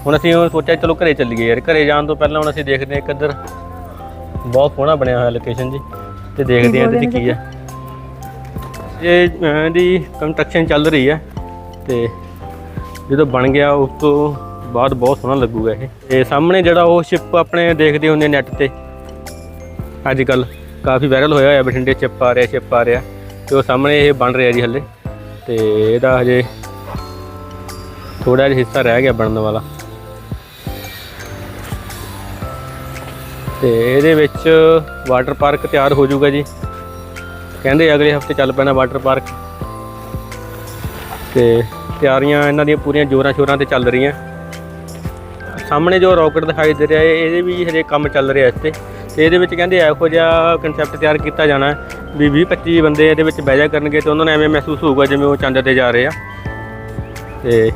ਹੁਣ ਅਸੀਂ ਉਹ ਸੋਚਿਆ ਚਲੋ ਘਰੇ ਚੱਲੀਏ ਯਾਰ ਘਰੇ ਜਾਣ ਤੋਂ ਪਹਿਲਾਂ ਹੁਣ ਅਸੀਂ ਦੇਖਦੇ ਹਾਂ ਇੱਕ ਇੱਧਰ ਬਹੁਤ ਸੋਹਣਾ ਬਣਿਆ ਹੋਇਆ ਲੋਕੇਸ਼ਨ ਜੀ। ਤੇ ਦੇਖਦੇ ਹਾਂ ਇਹਦੇ ਕੀ ਹੈ ਇਹ ਅਹ, ਇਹਦੀ ਕੰਸਟਰਕਸ਼ਨ ਚੱਲ ਰਹੀ ਹੈ ਤੇ ਜਦੋਂ ਬਣ ਗਿਆ, ਉਸ ਤੋਂ ਬਾਅਦ ਬਹੁਤ ਸੋਹਣਾ ਲੱਗੂਗਾ ਇਹ। ਤੇ ਸਾਹਮਣੇ ਜਿਹੜਾ ਉਹ ਸ਼ਿਪ ਆਪਣੇ ਦੇਖਦੇ ਹੁੰਦੇ ਨੈਟ ਤੇ। ਅੱਜ ਕੱਲ ਕਾਫੀ ਵਾਇਰਲ ਹੋਇਆ ਹੋਇਆ, ਬਠਿੰਡੇ ਚਿੱਪ ਆ ਰਿਹਾ ਚਿੱਪ ਆ ਰਿਹਾ। ਤੇ ਉਹ ਸਾਹਮਣੇ ਇਹ ਬਣ ਰਿਹਾ ਜੀ ਹੱਲੇ। ਤੇ ਇਹਦਾ ਹਜੇ ਥੋੜਾ ਜਿਹਾ ਹਿੱਸਾ ਰਹਿ ਗਿਆ ਬਣਨ ਵਾਲਾ। ਤੇ ਇਹਦੇ ਵਿੱਚ ਵਾਟਰ ਪਾਰਕ ਤਿਆਰ ਹੋ ਜਾਊਗਾ ਜੀ। ਕਹਿੰਦੇ ਅਗਲੇ ਹਫ਼ਤੇ ਚੱਲ ਪੈਣਾ ਵਾਟਰ ਪਾਰਕ ਤੇ ਤਿਆਰੀਆਂ ਇਹਨਾਂ ਦੀਆਂ ਪੂਰੀਆਂ ਜੋਰਾਂ ਸ਼ੋਰਾਂ ਤੇ ਚੱਲ ਰਹੀਆਂ। ਸਾਹਮਣੇ ਜੋ ਰਾਕਟ ਦਿਖਾਈ ਦੇ ਰਿਹਾ ਹੈ ਇਹਦੇ ਵੀ ਹਜੇ ਕੰਮ ਚੱਲ ਰਿਹਾ ਇਸ ਤੇ ਤੇ ਇਹਦੇ ਵਿੱਚ ਕਹਿੰਦੇ ਇਹੋ ਜਿਹਾ ਕਨਸੈਪਟ ਤਿਆਰ ਕੀਤਾ ਜਾਣਾ ਹੈ ਵੀ 20 25 ਬੰਦੇ ਇਹਦੇ ਵਿੱਚ ਬਹਿ ਜਾ ਕਰਨਗੇ ਤੇ ਉਹਨਾਂ ਨੂੰ ਐਵੇਂ ਮਹਿਸੂਸ ਹੋਊਗਾ ਜਿਵੇਂ ਉਹ ਚੰਦ ਤੇ ਜਾ ਰਹੇ ਆ। ਤੇ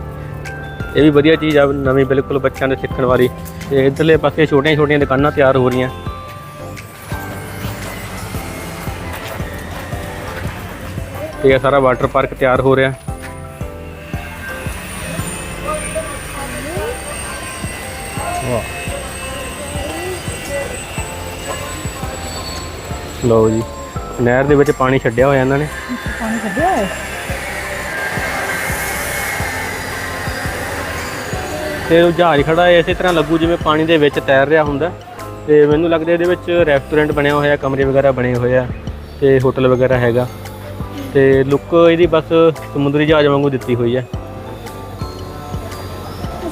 ਇਹ ਵੀ ਵਧੀਆ ਚੀਜ਼ ਆ, ਨਵੀਂ ਬਿਲਕੁਲ ਬੱਚਿਆਂ ਦੇ ਸਿੱਖਣ ਵਾਲੀ। ਤੇ ਇਧਰਲੇ ਪਾਸੇ ਛੋਟੀਆਂ ਛੋਟੀਆਂ ਦੁਕਾਨਾਂ ਤਿਆਰ ਹੋ ਰਹੀਆਂ। ਤੇ ਇਹ ਸਾਰਾ ਵਾਟਰ ਪਾਰਕ ਤਿਆਰ ਹੋ ਰਿਹਾ। ਲਓ ਜੀ। ਨਹਿਰ ਦੇ ਵਿੱਚ ਪਾਣੀ ਛੱਡਿਆ ਹੋਇਆ ਇਹਨਾਂ ਨੇ। ਪਾਣੀ ਕੱਢਿਆ ਹੋਇਆ? ਤੇ ਉਹ ਜਹਾਜ਼ ਖੜਾ ਹੈ ਇਸੇ ਤਰ੍ਹਾਂ ਲੱਗੂ ਜਿਵੇਂ ਪਾਣੀ ਦੇ ਵਿੱਚ ਤੈਰ ਰਿਹਾ ਹੁੰਦਾ। ਤੇ ਮੈਨੂੰ ਲੱਗਦਾ ਇਹਦੇ ਵਿੱਚ ਰੈਸਟੋਰੈਂਟ ਬਣਿਆ ਹੋਇਆ ਕਮਰੇ ਵਗੈਰਾ ਬਣੇ ਹੋਏ ਆ ਤੇ ਹੋਟਲ ਵਗੈਰਾ ਹੈਗਾ। ਤੇ ਲੁੱਕ ਇਹਦੀ ਬਸ ਸਮੁੰਦਰੀ ਜਹਾਜ਼ ਵਾਂਗੂ ਦਿੱਤੀ ਹੋਈ ਹੈ।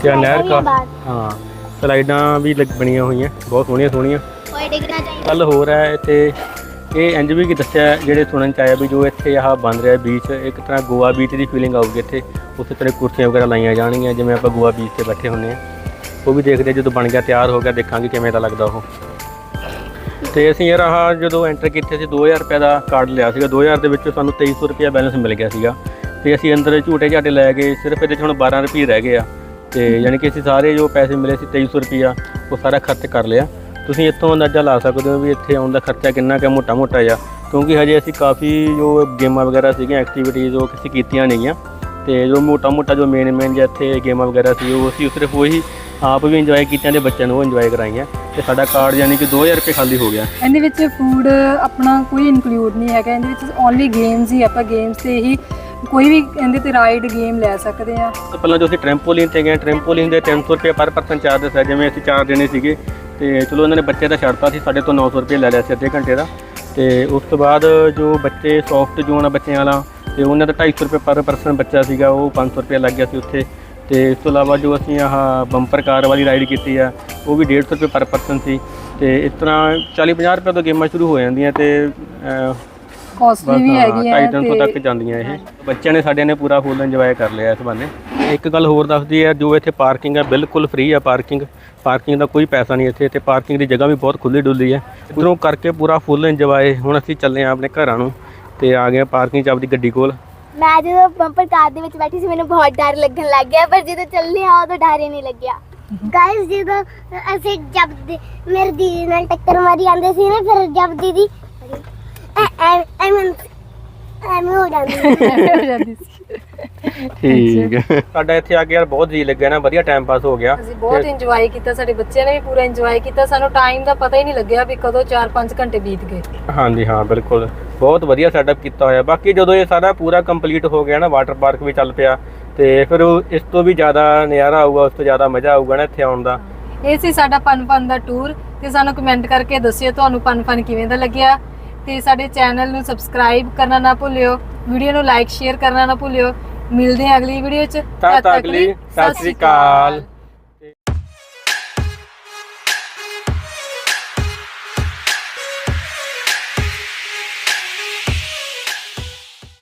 ਤੇ ਨਹਿਰ ਕਾ ਹਾਂ ਸਲਾਈਡਾਂ ਵੀ ਲੱਗ ਬਣੀਆਂ ਹੋਈਆਂ ਬਹੁਤ ਸੋਹਣੀਆਂ ਸੋਹਣੀਆਂ ਓਏ ਡਿੱਗਣਾ ਚਾਹੀਦਾ ਕੱਲ ਹੋ ਰਿਹਾ ਹੈ ਤੇ ਇਹ ਇੰਜ ਵੀ ਕੀ ਦੱਸਿਆ ਜਿਹੜੇ ਸੁਣਨ ਚ ਆਇਆ ਵੀ ਜੋ ਇੱਥੇ ਆਹ ਬਣ ਰਿਹਾ ਬੀਚ ਇੱਕ ਤਰ੍ਹਾਂ ਗੋਆ ਬੀਚ ਦੀ ਫੀਲਿੰਗ ਆਊਗੀ ਇੱਥੇ। ਉੱਥੇ ਤਰ੍ਹਾਂ ਕੁਰਸੀਆਂ ਵਗੈਰਾ ਲਾਈਆਂ ਜਾਣਗੀਆਂ, ਜਿਵੇਂ ਆਪਾਂ ਗੋਆ ਬੀਚ ਤੇ ਬੈਠੇ ਹੁੰਨੇ ਆ ਉਹ ਵੀ ਦੇਖਦੇ ਜਦੋਂ ਬਣ ਗਿਆ ਤਿਆਰ ਹੋ ਗਿਆ, ਦੇਖਾਂਗੇ ਕਿਵੇਂ ਦਾ ਲੱਗਦਾ ਉਹ। ਤੇ ਅਸੀਂ ਯਾਰ ਆਹ ਜਦੋਂ ਐਂਟਰ ਕੀਤੇ ਸੀ 2000 ਰੁਪਏ ਦਾ ਕਾਰਡ ਲਿਆ ਸੀਗਾ। 2000 ਦੇ ਵਿੱਚੋਂ ਸਾਨੂੰ 2300 ਰੁਪਏ ਬੈਲੈਂਸ ਮਿਲ ਗਿਆ ਸੀਗਾ। ਤੇ ਅਸੀਂ ਅੰਦਰ ਝੂਟੇ ਝਾਟੇ ਲੈ ਗਏ, ਸਿਰਫ ਇਹਦੇ 'ਚ ਹੁਣ 12 ਰੁਪਏ ਰਹਿ ਗਏ ਆ। ਤੇ ਯਾਨੀ ਕਿ ਅਸੀਂ ਸਾਰੇ ਜੋ ਪੈਸੇ ਮਿਲੇ ਸੀ 2300 ਰੁਪਿਆ ਉਹ ਸਾਰਾ ਖਰਚ ਕਰ ਲਿਆ। ਤੁਸੀਂ ਇੱਥੋਂ ਅੰਦਾਜ਼ਾ ਲਾ ਸਕਦੇ ਹੋ ਵੀ ਇੱਥੇ ਆਉਣ ਦਾ ਖਰਚਾ ਕਿੰਨਾ ਕੁ ਮੋਟਾ ਮੋਟਾ ਆ ਕਿਉਂਕਿ ਹਜੇ ਅਸੀਂ ਕਾਫੀ ਜੋ ਗੇਮਾਂ ਵਗੈਰਾ ਸੀਗੀਆਂ ਐਕਟੀਵਿਟੀਜ਼ ਉਹ ਕਿਸੇ ਕੀਤੀਆਂ ਨਹੀਂਆਂ ਤੇ ਜੋ ਮੋਟਾ ਮੋਟਾ ਜੋ ਮੇਨ ਮੇਨ ਜਿਹਾ ਇੱਥੇ ਗੇਮਾਂ ਵਗੈਰਾ ਸੀ ਉਹ ਅਸੀਂ ਸਿਰਫ ਉਹੀ ਆਪ ਵੀ ਇੰਜੋਏ ਕੀਤੀਆਂ ਤੇ ਬੱਚਿਆਂ ਨੂੰ ਉਹ ਇੰਜੋਏ ਕਰਾਈਆਂ। ਤੇ ਸਾਡਾ ਕਾਰਡ ਯਾਨੀ ਕਿ 2000 ਰੁਪਏ ਖਾਲੀ ਹੋ ਗਿਆ। ਇਹਦੇ ਵਿੱਚ ਫੂਡ ਆਪਣਾ ਕੋਈ ਇਨਕਲੂਡ ਨਹੀਂ ਹੈਗਾ। ਇਹਦੇ ਵਿੱਚ ਓਨਲੀ ਗੇਮਸ ਹੀ ਆਪਾਂ ਗੇਮਸ ਤੇ ਹੀ ਕੋਈ ਵੀ ਇਹਦੇ ਤੇ ਰਾਈਡ ਗੇਮ ਲੈ ਸਕਦੇ ਆ ਪਹਿਲਾਂ ਜੋ ਅਸੀਂ ਟ੍ਰੈਂਪੋਲਿਨ ਤੇ ਗਏ ਟ੍ਰੈਂਪੋਲਿਨ ਦੇ 300 ਰੁਪਏ ਪਰ ਪਰਸਨ ਚਾਰਜ ਦੱਸਿਆ ਜਿਵੇਂ ਅਸੀਂ ਚਾਰ ਜਣੇ ਸੀਗੇ ਤੇ ਚਲੋ ਇਹਨਾਂ ਨੇ ਬੱਚੇ ਦਾ ਛੱਡਤਾ ਸੀ, ਸਾਡੇ ਤੋਂ 900 ਰੁਪਏ ਲੈ ਲਿਆ ਸੀ ਅੱਧੇ ਘੰਟੇ ਦਾ। ਤੇ ਉਸ ਤੋਂ ਬਾਅਦ ਜੋ ਬੱਚੇ ਸੌਫਟ ਜ਼ੋਨ ਆ ਬੱਚਿਆਂ ਵਾਲਾ, ਤੇ ਉਹਨਾਂ ਦਾ 250 ਰੁਪਏ ਪਰ ਪਰਸਨ ਬੱਚਾ ਸੀਗਾ, ਉਹ 500 ਰੁਪਏ ਲੱਗ ਗਿਆ ਸੀ ਉੱਥੇ। ਤੇ ਇਸ ਤੋਂ ਇਲਾਵਾ ਜੋ ਅਸੀਂ ਆਹ ਬੰਪਰ ਕਾਰ ਵਾਲੀ ਰਾਈਡ ਕੀਤੀ ਆ, ਉਹ ਵੀ 150 ਰੁਪਏ ਪਰ ਪਰਸਨ ਸੀ। ਤੇ ਇਸ ਤਰ੍ਹਾਂ 40 50 ਰੁਪਏ ਤੋਂ ਗੇਮਾਂ ਸ਼ੁਰੂ ਹੋ ਜਾਂਦੀਆਂ ਤੇ ਕਾਸਟਲੀ ਵੀ ਹੈਗੀ ਹੈ 250 ਤੱਕ ਜਾਂਦੀਆਂ ਇਹ। ਬੱਚਿਆਂ ਨੇ ਸਾਡੇ ਨੇ ਪੂਰਾ ਫੁੱਲ ਇੰਜੋਏ ਕਰ ਲਿਆ ਇਸ ਬੰਨੇ ਇੱਕ ਗੱਲ ਹੋਰ ਦੱਸਦੀ ਹੈ ਜੋ ਇੱਥੇ ਪਾਰਕਿੰਗ ਹੈ ਬਿਲਕੁਲ ਫ੍ਰੀ ਹੈ ਪਾਰਕਿੰਗ ਪਾਰਕਿੰਗ ਦਾ ਕੋਈ ਪੈਸਾ ਨਹੀਂ ਇੱਥੇ ਤੇ ਪਾਰਕਿੰਗ ਦੀ ਜਗ੍ਹਾ ਵੀ ਬਹੁਤ ਖੁੱਲੀ ਡੁੱਲੀ ਹੈ ਇਧਰੋਂ ਕਰਕੇ ਪੂਰਾ ਫੁੱਲ ਇੰਜੋਏ ਹੁਣ ਅਸੀਂ ਚੱਲੇ ਆ ਆਪਣੇ ਘਰਾਂ ਨੂੰ ਤੇ ਆ ਗਏ ਪਾਰਕਿੰਗ ਚ ਆਪਦੀ ਗੱਡੀ ਕੋਲ। ਮੈਂ ਜਦੋਂ ਬੰਪਰ ਕਾਰ ਦੇ ਵਿੱਚ ਬੈਠੀ ਸੀ ਮੈਨੂੰ ਬਹੁਤ ਡਰ ਲੱਗਣ ਲੱਗ ਗਿਆ ਪਰ ਜਦੋਂ ਚੱਲੇ ਆ ਉਦੋਂ ਡਰ ਹੀ ਨਹੀਂ ਲੱਗਿਆ। ਗਾਇਸ ਜਦੋਂ ਅਸੀਂ ਜਬ ਮੇਰੀ ਦੀਦੀ ਨਾਲ ਟੱਕਰ ਮਾਰੀ ਆਂਦੇ ਸੀ ਨਾ ਫਿਰ ਜਬ ਦੀਦੀ ਐਵੇਂ ਐਵੇਂ ਹੋ ਜਾਂਦੀ ਹੋ ਜਾਂਦੀ ਸੀ ਠੀਕ ਹੈ। ਸਾਡਾ ਇੱਥੇ ਆ ਕੇ ਯਾਰ ਬਹੁਤ ਜੀ ਲੱਗਿਆ ਨਾ ਵਧੀਆ ਟਾਈਮ ਪਾਸ ਹੋ ਗਿਆ। ਅਸੀਂ ਬਹੁਤ ਇੰਜੋਏ ਕੀਤਾ ਸਾਡੇ ਬੱਚਿਆਂ ਨੇ ਵੀ ਪੂਰਾ ਇੰਜੋਏ ਕੀਤਾ। ਸਾਨੂੰ ਟਾਈਮ ਦਾ ਪਤਾ ਹੀ ਨਹੀਂ ਲੱਗਿਆ ਵੀ ਕਦੋਂ 4-5 ਘੰਟੇ ਬੀਤ ਗਏ। ਹਾਂਜੀ ਹਾਂ ਬਿਲਕੁਲ। ਬਹੁਤ ਵਧੀਆ ਸੈਟਅਪ ਕੀਤਾ ਹੋਇਆ। ਬਾਕੀ ਜਦੋਂ ਇਹ ਸਾਰਾ ਪੂਰਾ ਕੰਪਲੀਟ ਹੋ ਗਿਆ ਨਾ ਵਾਟਰ ਪਾਰਕ ਵੀ ਚੱਲ ਪਿਆ ਤੇ ਫਿਰ ਇਸ ਤੋਂ ਵੀ ਜ਼ਿਆਦਾ ਨਜ਼ਾਰਾ ਆਊਗਾ ਉਸ ਤੋਂ ਜ਼ਿਆਦਾ ਮਜ਼ਾ ਆਊਗਾ ਨਾ ਇੱਥੇ ਆਉਣ ਦਾ। ਇਹ ਸੀ ਸਾਡਾ ਪਨ-ਪਨ ਦਾ ਟੂਰ ਤੇ ਸਾਨੂੰ ਕਮੈਂਟ ਕਰਕੇ ਦੱਸਿਓ ਤੁਹਾਨੂੰ ਪਨ-ਪਨ ਕਿਵੇਂ ਦਾ ਲੱਗਿਆ। ਤੇ ਸਾਡੇ ਚੈਨਲ ਨੂੰ ਸਬਸਕ੍ਰਾਈਬ ਕਰਨਾ ਨਾ ਭੁੱਲਿਓ ਵੀਡੀਓ ਨੂੰ ਲਾਈਕ ਸ਼ੇਅਰ ਕਰਨਾ ਨਾ ਭੁੱਲਿਓ। ਮਿਲਦੇ ਹਾਂ ਅਗਲੀ ਵੀਡੀਓ 'ਚ। ਤਦ ਤੱਕ ਲਈ ਸਤਿ ਸ੍ਰੀ ਅਕਾਲ।